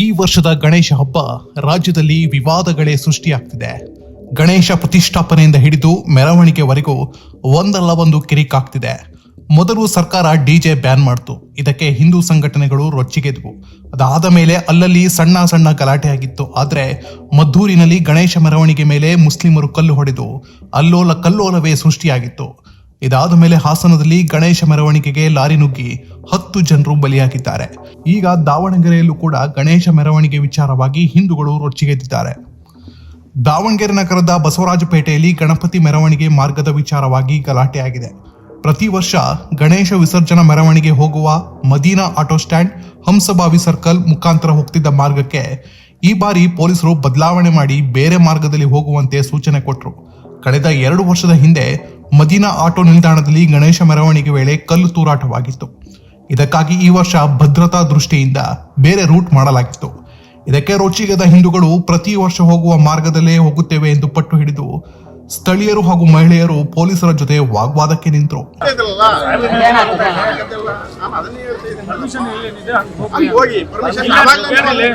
ಈ ವರ್ಷದ ಗಣೇಶ ಹಬ್ಬ ರಾಜ್ಯದಲ್ಲಿ ವಿವಾದಗಳೇ ಸೃಷ್ಟಿಯಾಗ್ತಿದೆ. ಗಣೇಶ ಪ್ರತಿಷ್ಠಾಪನೆಯಿಂದ ಹಿಡಿದು ಮೆರವಣಿಗೆವರೆಗೂ ಒಂದಲ್ಲ ಒಂದು ಕಿರಿಕಾಗ್ತಿದೆ. ಮೊದಲು ಸರ್ಕಾರ ಡಿಜೆ ಬ್ಯಾನ್ ಮಾಡ್ತು. ಇದಕ್ಕೆ ಹಿಂದೂ ಸಂಘಟನೆಗಳು ರೊಚ್ಚಿಗೆದ್ವು. ಅದಾದ ಮೇಲೆ ಅಲ್ಲಲ್ಲಿ ಸಣ್ಣ ಸಣ್ಣ ಗಲಾಟೆ ಆಗಿತ್ತು ಆದರೆ ಮದ್ದೂರಿನಲ್ಲಿ ಗಣೇಶ ಮೆರವಣಿಗೆ ಮೇಲೆ ಮುಸ್ಲಿಮರು ಕಲ್ಲು ಹೊಡೆದು ಅಲ್ಲೋಲ ಕಲ್ಲೋಲವೇ ಸೃಷ್ಟಿಯಾಗಿತ್ತು. ಇದಾದ ಮೇಲೆ ಹಾಸನದಲ್ಲಿ ಗಣೇಶ ಮೆರವಣಿಗೆಗೆ ಲಾರಿ ನುಗ್ಗಿ ಹತ್ತು ಜನರು ಬಲಿಯಾಗಿದ್ದಾರೆ. ಈಗ ದಾವಣಗೆರೆಯಲ್ಲೂ ಕೂಡ ಗಣೇಶ ಮೆರವಣಿಗೆ ವಿಚಾರವಾಗಿ ಹಿಂದೂಗಳು ರೊಚ್ಚಿಗೆದ್ದಿದ್ದಾರೆ. ದಾವಣಗೆರೆ ನಗರದ ಬಸವರಾಜಪೇಟೆಯಲ್ಲಿ ಗಣಪತಿ ಮೆರವಣಿಗೆ ಮಾರ್ಗದ ವಿಚಾರವಾಗಿ ಗಲಾಟೆ ಆಗಿದೆ ಪ್ರತಿ ವರ್ಷ ಗಣೇಶ ವಿಸರ್ಜನಾ ಮೆರವಣಿಗೆ ಹೋಗುವ Madina auto stand Hamsabhavi circle ಮುಖಾಂತರ ಹೋಗ್ತಿದ್ದ ಮಾರ್ಗಕ್ಕೆ ಈ ಬಾರಿ ಪೊಲೀಸರು ಬದಲಾವಣೆ ಮಾಡಿ ಬೇರೆ ಮಾರ್ಗದಲ್ಲಿ ಹೋಗುವಂತೆ ಸೂಚನೆ ಕೊಟ್ಟರು ಕಳೆದ ಎರಡು ವರ್ಷದ ಹಿಂದೆ ಮದೀನಾ ಆಟೋ ನಿಲ್ದಾಣದಲ್ಲಿ ಗಣೇಶ ಮೆರವಣಿಗೆ ವೇಳೆ ಕಲ್ಲು ತೂರಾಟವಾಗಿತ್ತು. ಇದಕ್ಕಾಗಿ ಈ ವರ್ಷ ಭದ್ರತಾ ದೃಷ್ಟಿಯಿಂದ ಬೇರೆ ರೂಟ್ ಮಾಡಲಾಗಿತ್ತು. ಇದಕ್ಕೆ ರುಚಿಗದ ಹಿಂದೂಗಳು ಪ್ರತಿ ವರ್ಷ ಹೋಗುವ ಮಾರ್ಗದಲ್ಲೇ ಹೋಗುತ್ತೇವೆ ಎಂದು ಪಟ್ಟು ಹಿಡಿದು ಸ್ಥಳೀಯರು ಹಾಗೂ ಮಹಿಳೆಯರು ಪೊಲೀಸರ ಜೊತೆ ವಾಗ್ವಾದಕ್ಕೆ ನಿಂತರು. ಇದಲ್ಲ ಏನಿದೆ ಹಂಗೆ ಹೋಗಿ ಪರ್ಮಿಷನ್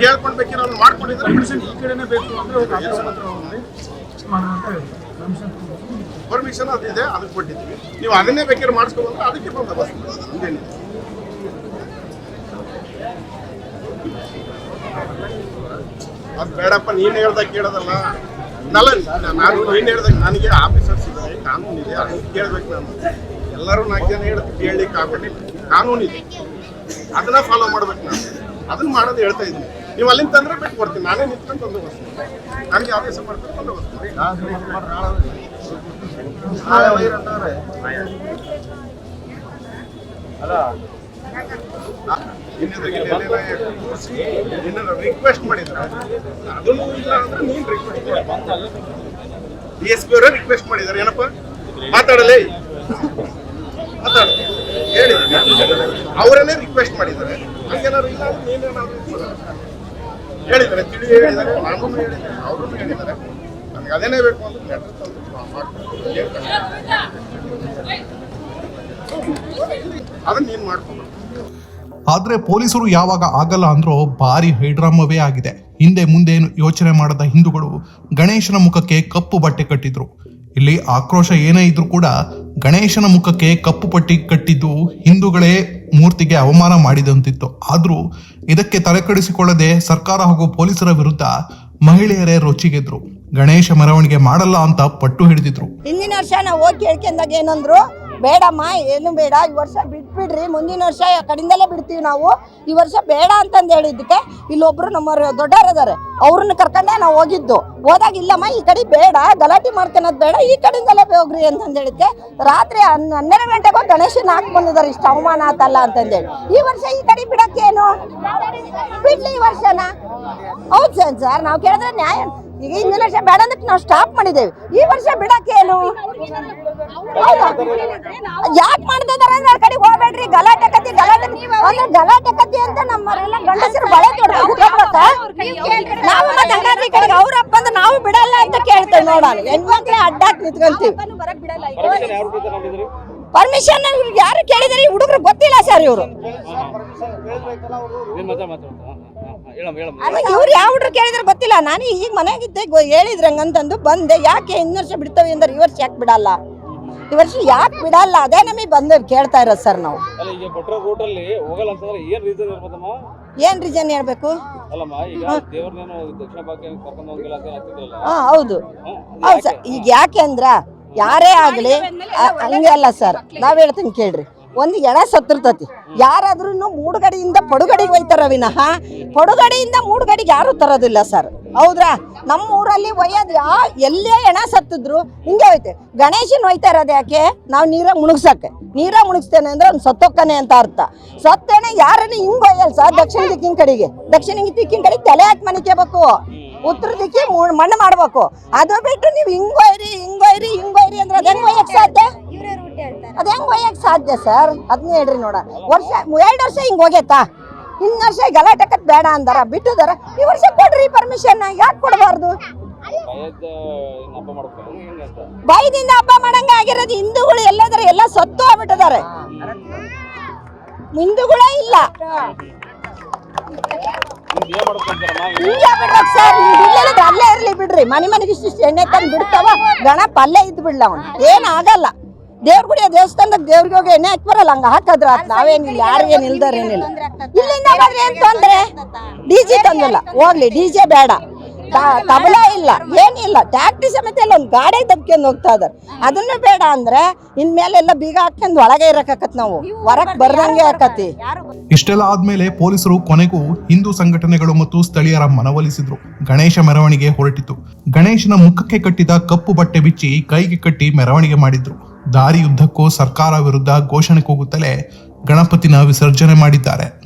ಕೇಳ್ಕೊಂಡ್ಬೇಕಿರೋ ಅವ್ನು ಮಾಡ್ಕೊಂಡಿದ್ರೆ ಈ ಕಡೆನೇ ಬೇಕು ಅಂದ್ರೆ ಹೋಗಿ ಆಫೀಸ್ ಹತ್ರ ಹೋಗಿ ಮಾಡುವಂತ ಪರ್ಮಿಷನ್ ಪರ್ಮಿಷನ್ ಅದಿದೆ ಅದಕ್ಕೆ ಕೊಟ್ಟಿದ್ದೀವಿ. ನೀವು ಅದನ್ನೇ ಬೇಕಾದ್ರೆ ಮಾಡಿಸ್ಕೊಂಡ್ರೆ ಅದಕ್ಕೆ ಬಂದೋಬಸ್ತ್ ಹಂಗೇನಿದೆ ಅದು ಬೇಡಪ್ಪ ನೀನು ಹೇಳ್ದಾಗ ಕೇಳೋದಲ್ಲ. ನಲ್ಲ ನಾನು ನೀನು ಹೇಳ್ದಾಗ ನನಗೆ ಆಫೀಸರ್ಸ್ ಇದ್ದಾರೆ ಕಾನೂನು ಇದೆ ಅದನ್ನ ಕೇಳ್ಬೇಕು ನಾನು. ಎಲ್ಲರೂ ನಾಲ್ಕು ಜನ ಹೇಳ್ದು ಕೇಳಲಿಕ್ಕೆ ಆಗೋದಿಲ್ಲ ಕಾನೂನಿದೆ. ಅದನ್ನ ಫಾಲೋ ಮಾಡ್ಬೇಕು ನಾನು. ಅದನ್ನ ಮಾಡೋದು ಹೇಳ್ತಾ ಇದ್ದೀನಿ. ನೀವು ಅಲ್ಲಿಂದ ತಂದ್ರೆ ಬಿಟ್ಟು ಬರ್ತೀನಿ. ನಾನೇ ನಿಂತ್ಕೊಂಡು ತಂದು ಬರ್ತೀನಿ ನನಗೆ ಆದೇಶ ಮಾಡ್ಕೊಂಡು ತಂದು ಬರ್ತೀನಿ ರಿಕ್ವೆಸ್ಟ್ ಮಾಡಿದ್ರ. ಅದನ್ನು ಇಲ್ಲ ಅಂದ್ರೆ ನೀನ್ ರಿಕ್ವೆಸ್ಟ್ ಡಿ ಎಸ್ ಪಿ ಅವರೇ ರಿಕ್ವೆಸ್ಟ್ ಮಾಡಿದಾರೆ ಏನಪ್ಪ? ಮಾತಾಡಲೇ? ಮಾತಾಡ. ಹೇಳಿ ಅವರನ್ನೇ ರಿಕ್ವೆಸ್ಟ್ ಮಾಡಿದ್ದಾರೆ. ಹಂಗೇನಾದ್ರು ಇಲ್ಲ ಅಂದ್ರೆ ಹೇಳಿದ್ದಾರೆ, ತಿಳಿ ಹೇಳಿದ್ದಾರೆ ನಾನು ಹೇಳಿದ್ದಾರೆ, ಅವರು ಹೇಳಿದ್ದಾರೆ. ನನಗೆ ಅದೇನೇ ಬೇಕು ಅಂತ ಲೆಟರ್ ಅದನ್ನ ನೀನು ಮಾಡ್ಕೊಂಡು ಆದ್ರೆ ಪೊಲೀಸರು ಯಾವಾಗ ಆಗಲ್ಲ ಅಂದ್ರೋ ಭಾರಿ ಹೈಡ್ರಾಮವೇ ಆಗಿದೆ. ಹಿಂದೆ ಮುಂದೆ ಏನು ಯೋಚನೆ ಮಾಡದ ಹಿಂದೂಗಳು ಗಣೇಶನ ಮುಖಕ್ಕೆ ಕಪ್ಪು ಬಟ್ಟೆ ಕಟ್ಟಿದ್ರು. ಇಲ್ಲಿ ಆಕ್ರೋಶ ಏನೇ ಇದ್ರೂ ಕೂಡ ಗಣೇಶನ ಮುಖಕ್ಕೆ ಕಪ್ಪು ಪಟ್ಟಿ ಕಟ್ಟಿದ್ದು ಹಿಂದೂಗಳೇ ಮೂರ್ತಿಗೆ ಅವಮಾನ ಮಾಡಿದಂತಿತ್ತು. ಆದರೂ ಇದಕ್ಕೆ ತಲೆಕೆಡಿಸಿಕೊಳ್ಳದೆ ಸರ್ಕಾರ ಹಾಗೂ ಪೊಲೀಸರ ವಿರುದ್ಧ ಮಹಿಳೆಯರೇ ರೊಚ್ಚಿಗೆದ್ರು. ಗಣೇಶ ಮೆರವಣಿಗೆ ಮಾಡಲ್ಲ ಅಂತ ಪಟ್ಟು ಹಿಡಿದಿದ್ರು. ಹಿಂದಿನ ವರ್ಷ ನಾವು ಹೋಗಿ ಕೇಳ್ಕೊಂಡಾಗ ಏನಂದ್ರು ಬೇಡಮ್ಮ, ಏನು ಬೇಡ. ಈ ವರ್ಷ ಬಿಟ್ಬಿಡ್ರಿ. ಮುಂದಿನ ವರ್ಷ ಕಡಿಂದಲೇ ಬಿಡ್ತೀವಿ ನಾವು. ಈ ವರ್ಷ ಬೇಡ ಅಂತಂದು ಹೇಳಿದ್ದಕ್ಕೆ ಇಲ್ಲೊಬ್ರು ನಮ್ಮ ದೊಡ್ಡವರು ಇದಾರೆ ಅವ್ರನ್ನ ಕರ್ಕೊಂಡೆ ನಾವು ಹೋಗಿದ್ದು. ಹೋದಾಗ ಇಲ್ಲಮ್ಮ, ಈ ಕಡೆ ಬೇಡ. ಗಲಾಟೆ ಮಾಡ್ಕೊಳೋದು ಬೇಡ. ಈ ಕಡೆಯಿಂದಲೇ ಹೋಗ್ರಿ ಅಂತಂದು ಹೇಳಿದ್ಕೆ ರಾತ್ರಿ ಹನ್, ಹನ್ನೆರಡು ಗಂಟೆಗೆ ಗಣೇಶನ ಹಾಕಿ ಬಂದಿದ್ದಾರೆ ಇಷ್ಟು ಅವಮಾನ ಆತಲ್ಲ ಅಂತಂದೇಳಿ ಈ ವರ್ಷ ಈ ಕಡೆ ಬಿಡೋಕ್ಕೇನು ಬಿಡ್ಲಿ ಈ ವರ್ಷನ. ಹೌದು ಸರ್ ಸರ್. ನಾವು ಕೇಳಿದ್ರೆ ನ್ಯಾಯ ಈಗ ಹಿಂದಿನ ವರ್ಷ ಬೇಡ ಅಂದ್ರೆ ನಾವು ಸ್ಟಾಪ್ ಮಾಡಿದ್ದೇವೆ. ಈ ವರ್ಷ ಬಿಡಕ್ಕೇನು ಯಾಕೆ ಮಾಡ್ತಿದಾರೆ ಅಂದ್ರೆ ಕಡೆ ಹೋಗ್ಬೇಡ್ರಿ ಗಲಾಟೆ ಕತ್ತಿ ಗಲಾಟೆ ಅಂದ್ರೆ ಗಲಾಟೆ ಕತ್ತಿ ಅಂತ ನಮ್ಮವರೆಲ್ಲ ಗಂಡಸರು ಬಳೆ ತೊಡ್ಕೊಳಕ ನಾವು ಮತ್ತೆ ಹಂಗಾದ್ರೆ ಕಡೆಗೆ ಅವ್ರಪ್ಪ ಅಂದ್ರೆ ನಾವು ಬಿಡಲ್ಲ ಅಂತ ಕೇಳ್ತೇವೆ ನೋಡೋಣ ಹೆಣ್ಮಕ್ಳೇ ಅಡ್ಡಾಕ್ ನಿಂತ್ಕೊಂತೀವಿ. ಪರ್ಮಿಷನ್ ಯಾರು ಕೇಳಿದಾರೆ? ಹುಡುಗರು ಗೊತ್ತಿಲ್ಲ ಸರ್ ಇವರು. ಇವ್ರು ಯಾವ ಹುಡುಗರು ಕೇಳಿದ್ರೆ ಗೊತ್ತಿಲ್ಲ. ನಾನು ಈಗ ಮನೆಗಿದ್ದೆ ಹೇಳಿದ್ರಂಗಂತಂದು ಹೇಳಿದ್ರು ಹಂಗಂತಂದು ಬಂದೆ. ಯಾಕೆ ಇನ್ನೊಂದು ವರ್ಷ ಬಿಡ್ತವೆ ಅಂದ್ರೆ ಈ ವರ್ಷ ಯಾಕೆ ಬಿಡಲ್ಲ? ಈ ವರ್ಷ ಯಾಕೆ ಬಿಡಲ್ಲ? ಅದೇ ನಮಗೆ ಬಂದು ಕೇಳ್ತಾ ಇರೋದು ಸರ್ ನಾವು. ಅಲ್ಲ ಈಗ ಕೊಟ್ಟಿರೋ ರೂಟ್ ಅಲ್ಲಿ ಹೋಗಲ್ಲ ಅಂತಂದ್ರೆ ಏನ್ ರೀಸನ್ ಇರ್ಬೋದಮ್ಮ? ಏನ್ ರೀಸನ್ ಹೇಳ್ಬೇಕು? ಅಲ್ಲಮ್ಮ ಈಗ ದೇವ್ರನ್ನೇನು ದಕ್ಷಿಣ ಭಾಗಕ್ಕೆ ಕರ್ಕೊಂಡು ಹೋಗಿಲ್ಲ ಅಂತ ಹೇಳ್ತಿದ್ರಲ್ಲ. ಹಾ ಹೌದು. ಹೌದು ಸರ್. ಈಗ ಯಾಕೆ ಅಂದ್ರ ಯಾರೇ ಆಗ್ಲಿ ಹಂಗಲ್ಲ ಅಲ್ಲ ಸರ್. ನಾವ್ ಹೇಳ್ತೀನಿ ಕೇಳ್ರಿ. ಒಂದು ಎಣ ಸತ್ತಿರ್ತತಿ. ಯಾರಾದ್ರೂ ಮೂಡುಗಡೆಯಿಂದ ಪಡುಗಡೆಗೆ ಒಯ್ತಾರ ವಿನಃ ಪಡುಗಡೆಯಿಂದ ಮೂಡುಗಡೆಗೆ ಯಾರು ತರೋದಿಲ್ಲ ಸರ್. ಹೌದ್ರಾ? ನಮ್ಮ ಊರಲ್ಲಿ ಒಯ್ಯೋದು ಯಾ ಎಲ್ಲೇ ಎಣ ಸತ್ತಿದ್ರು ಹಿಂಗೆ ಹೋಯ್ತೆ. ಗಣೇಶನ್ ಒಯ್ತಾ ಇರೋದು ಯಾಕೆ? ನಾವು ನೀರಾಗ ಮುಳುಗ್ಸಕ್ಕೆ ನೀರಾಗ ಮುಳುಗಿಸ್ತೇನೆ ಅಂದ್ರೆ ಅವ್ನು ಸತ್ತೋಕ್ಕನೆ ಅಂತ ಅರ್ಥ. ಸತ್ತೇನೆ ಯಾರನ್ನ ಹಿಂಗ್ ಒಯ್ಯಲ್ಲ ಸರ್ ದಕ್ಷಿಣ ದಿಕ್ಕಿನ ಕಡೆಗೆ. ದಕ್ಷಿಣ ದಿಕ್ಕಿನ ಕಡೆಗೆ ತಲೆ ಹಾಕಿ ಮನಿಕೇಬೇಕು. ಉತ್ತರ ದಿಕ್ಕಿ ಮಣ್ಣು ಮಾಡ್ಬೇಕು. ಅದು ಬಿಟ್ಟು ನೀವು ಹಿಂಗೊಯ್ರಿ ಹಿಂಗೊಯ್ರಿ ಹಿಂಗೊಯ್ರಿ ಅಂದ್ರೆ ಅದ್ ಹೆಂಗ್ ಒಯ್ಯಕ್ ಸಾಧ್ಯ? ಅದ್ ಹೆಂಗ್ ಒಯ್ಯಕ್ ಸಾಧ್ಯ ಸರ್? ಅದನ್ನ ಹೇಳ್ರಿ ನೋಡ. ವರ್ಷ ಎರಡು ವರ್ಷ ಹಿಂಗ್ ಹೋಗೈತಾ? ಇನ್ನ ವರ್ಷ ಬೇಡ ಅಂದಾರ ಬಿಟ್ಟಿದಾರ. ಈ ವರ್ಷ ಕೊಡ್ರಿ ಪರ್ಮಿಷನ್ ಯಾಕೆ ಕೊಡಬಾರ್ದು? ಹಬ್ಬ ಬೈದಿಂದ ಹಬ್ಬ ಮಾಡಂಗ ಆಗಿರೋದು ಹಿಂದೂಗಳು ಎಲ್ಲದರ ಎಲ್ಲ ಸತ್ತು ಹೋಗ್ಬಿಟ್ಟಿದ್ದಾರೆ. ಹಿಂದೂಗಳೇ ಇಲ್ಲ. ಅಲ್ಲೇ ಇರ್ಲಿ ಬಿಡ್ರಿ. ಮನೆ ಮನೆಗೆ ಇಷ್ಟಿಷ್ಟು ಎಣ್ಣೆ ತಂದು ಬಿಡ್ತಾವ ಗಣಪ ಅಲ್ಲೇ ಇದ್ ಬಿಡ್ಲ ಅವನು. ಏನಾಗಲ್ಲ ಆಗಲ್ಲ. ದೇವ್ರ ಗುಡಿಯ ದೇವಸ್ಥಾನದಾಗ ದೇವ್ರಿಗೆ ಹೋಗಿ ಎಣ್ಣೆ ಹಾಕಿ ಬರಲ್ಲ ಹಂಗ ಹಾಕದ್ರ ನಾವೇನಿಲ್ಲ ಯಾರಿಗೇನು ಇಲ್ದಾರೇನಿಲ್ಲ ಇಲ್ಲಿಂದ ಬಂದ್ರೆ ಏನ್ ತೊಂದ್ರೆ? ಡಿ ಜೆ ತಂದಿಲ್ಲ ಹೋಗ್ಲಿ ಡಿ ಜೆ ಬೇಡ. ತಬಲ ಇಲ್ಲ ಏನಿಲ್ಲ ಟ್ಯಾಕ್ಟ್ರಿ ಸಮೇತ ಎಲ್ಲ ಒಂದು ಗಾಡಿ ತಪ್ಕೊಂಡು ಹೋಗ್ತಾ ಇದಾರೆ. ಅದನ್ನು ಬೇಡ ಅಂದ್ರೆ ಇನ್ಮೇಲೆಲ್ಲ ಬೀಗ ಹಾಕೊಂಡ್ ಒಳಗೆ ಇರಕತ್ ನಾವು. ಹೊರಕ್ ಬರ್ದಂಗೆ ಆಕತಿ. ಇಷ್ಟೆಲ್ಲ ಆದ್ಮೇಲೆ ಪೊಲೀಸರು ಕೊನೆಗೂ ಹಿಂದೂ ಸಂಘಟನೆಗಳು ಮತ್ತು ಸ್ಥಳೀಯರ ಮನವೊಲಿಸಿದ್ರು. ಗಣೇಶ ಮೆರವಣಿಗೆ ಹೊರಟಿತು. ಗಣೇಶನ ಮುಖಕ್ಕೆ ಕಟ್ಟಿದ ಕಪ್ಪು ಬಟ್ಟೆ ಬಿಚ್ಚಿ ಕೈಗೆ ಕಟ್ಟಿ ಮೆರವಣಿಗೆ ಮಾಡಿದ್ರು. ದಾರಿಯುದ್ದಕ್ಕೂ ಸರ್ಕಾರ ವಿರುದ್ಧ ಘೋಷಣೆ ಕೂಗುತ್ತಲೇ ಗಣಪತಿನ ವಿಸರ್ಜನೆ ಮಾಡಿದ್ದಾರೆ.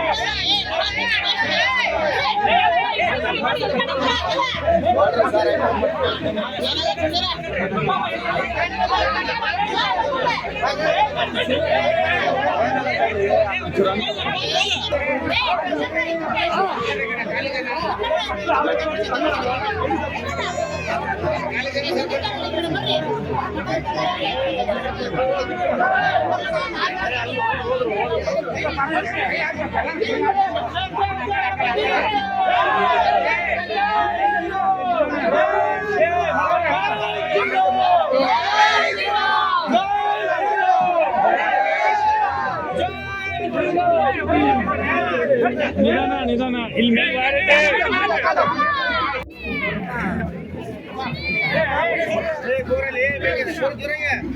காலு ನಿಧಾನ ನಿಧಾನ ಇಲ್ಲಿ ಮೇಲೆ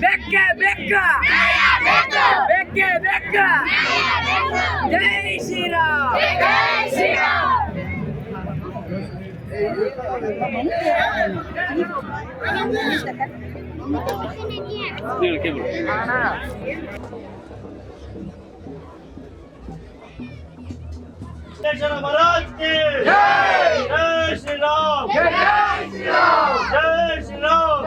ಬೆಕ್ಕ ಬೆಕ್ಕ ಬೆಕ್ಕೆ ಬೆಕ್ಕ ಜೈ ಶ್ರೀರಾಮ್ ಹೇಳಿ ಕೇಳಿ महाराज की जय श्री राम जय श्री राम जय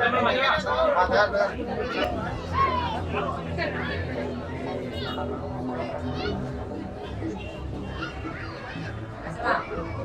ಜೈ ಶ್ರೀರಾಮ್